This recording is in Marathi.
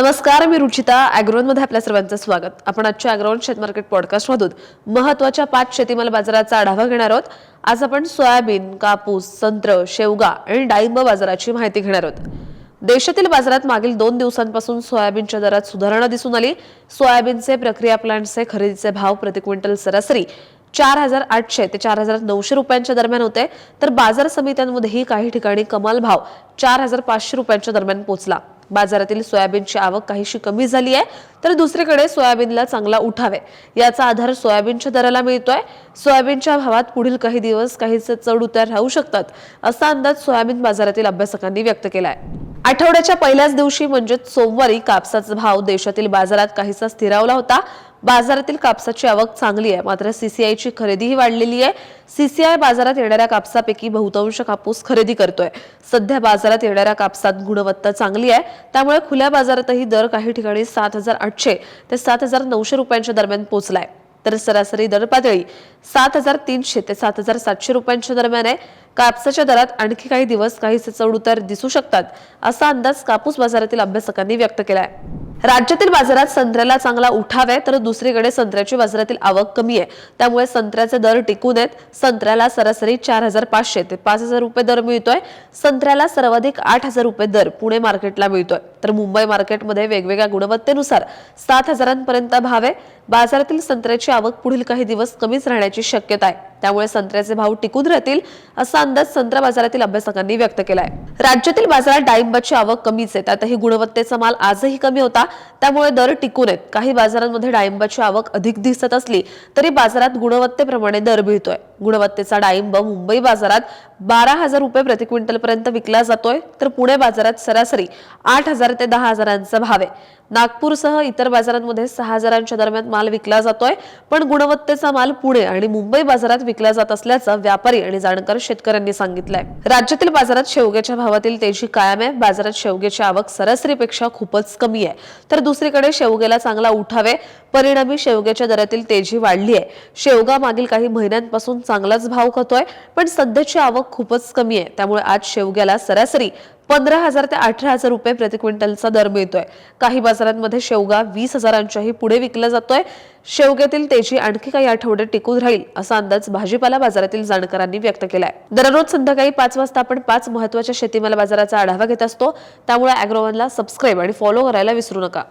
नमस्कार मी रुचिता. मध्ये आपल्या सर्वांचं स्वागत. आपण आजच्या अॅग्रोन शेत मार्केट पॉडकास्टमधून महत्त्वाच्या पाच शेतीमाल बाजाराचा आढावा घेणार आहोत. आज आपण सोयाबीन कापूस संत्र शेवगा आणि डाळिंब बाजाराची माहिती घेणार आहोत. देशातील बाजारात मागील दोन दिवसांपासून सोयाबीनच्या दरात सुधारणा दिसून आली. सोयाबीनचे प्रक्रिया प्लांटचे खरेदीचे भाव प्रति क्विंटल सरासरी चार हजार आठशे ते चार हजार नऊशे रुपयांच्या दरम्यान होते. तर बाजार समित्यांमध्येही काही ठिकाणी कमाल भाव चार हजार पाचशे रुपयांच्या दरम्यान पोहोचला बाजारातील सोयाबीनची आवक काहीशी कमी झाली आहे तर दुसरीकडे सोयाबीनला चांगला उठावे याचा आधार सोयाबीनच्या दराला मिळतोय. सोयाबीनच्या भावात पुढील काही दिवस काहीसे चढ उतार राहू शकतात असा अंदाज सोयाबीन बाजारातील अभ्यासकांनी व्यक्त केला आहे आठवड्याच्या पहिल्याच दिवशी म्हणजेच सोमवारी कापसाचा भाव देशातील बाजारात काहीसा स्थिरावला होता. बाजारातील कापसाची आवक चांगली आहे. मात्र सीसीआयची खरेदीही वाढलेली आहे. सीसीआय बाजारात येणाऱ्या कापसापैकी बहुतांश कापूस खरेदी करतोय. सध्या बाजारात येणाऱ्या कापसात गुणवत्ता चांगली आहे. त्यामुळे खुल्या बाजारातही दर काही ठिकाणी सात हजार आठशे ते सात हजार नऊशे रुपयांच्या दरम्यान पोहोचलाय तर सरासरी दर पातळी सात हजार तीनशे ते सात हजार सातशे रुपयांच्या दरम्यान आहे. कापसाच्या दरात आणखी काही दिवस काही चढ उतार दिसू शकतात असा अंदाज कापूस बाजारातील अभ्यासकांनी व्यक्त केला आहे राज्यातील बाजारात संत्र्याला चांगला उठाव आहे तर दुसरीकडे संत्र्याची बाजारातील आवक कमी आहे. त्यामुळे संत्र्याचे दर टिकून आहेत. संत्र्याला सरासरी चार हजार पाचशे ते पाच हजार रुपये दर मिळतोय. संत्र्याला सर्वाधिक आठ हजार रुपये दर पुणे मार्केटला मिळतोय. तर मुंबई मार्केटमध्ये वेगवेगळ्या गुणवत्तेनुसार सात हजारांपर्यंत भाव आहे. बाजारातील संत्र्याची आवक पुढील काही दिवस कमीच राहण्याची शक्यता आहे. त्यामुळे संत्र्याचे भाव टिकून राहतील असा अंदाज संत्रा बाजारातील अभ्यासकांनी व्यक्त केलाय. राज्यातील बाजारात डाळिंबाची आवक कमीच आहे. त्यातही गुणवत्तेचा माल आजही कमी होता. त्यामुळे दर टिकून आहेत. काही बाजारांमध्ये डाळिंबाची आवक अधिक दिसत असली तरी बाजारात गुणवत्तेप्रमाणे दर मिळतोय. गुणवत्तेचा डाळिंब मुंबई बाजारात बारा हजार रुपये प्रति क्विंटल पर्यंत विकला जातोय. तर पुणे बाजारात सरासरी आठ हजार ते दहा हजारांचा भाव आहे. नागपूरसह इतर बाजारांमध्ये सहा हजारांच्या दरम्यान माल विकला जातोय. पण गुणवत्तेचा माल पुणे आणि मुंबई बाजारात विकला जात असल्याचं व्यापारी आणि जाणकार शेतकऱ्यांनी सांगितलंय. राज्यातील बाजारात शेवग्याच्या भावातील तेजी कायम आहे. बाजारात शेवग्याची आवक सरासरीपेक्षा खूपच कमी आहे. तर दुसरीकडे शेवग्याला चांगला उठावे परिणामी शेवग्याच्या दरातील तेजी वाढली आहे. शेवगा मागील काही महिन्यांपासून चांगलाच भाव खातोय पण सध्याची आवक खूपच कमी आहे. त्यामुळे आज शेवग्याला सरासरी पंधरा हजार ते अठरा हजार रुपये प्रति क्विंटलचा दर मिळतोय. काही बाजारांमध्ये शेवगा वीस हजारांच्याही पुढे विकला जातोय. शेवग्यातील तेजी आणखी काही आठवडे टिकून राहील असा अंदाज भाजीपाला बाजारातील जाणकारांनी व्यक्त केलाय. दररोज संध्याकाळी पाच वाजता आपण पाच महत्त्वाच्या शेतीमाल बाजाराचा आढावा घेत असतो. त्यामुळे अॅग्रोवनला सबस्क्राईब आणि फॉलो करायला विसरू नका.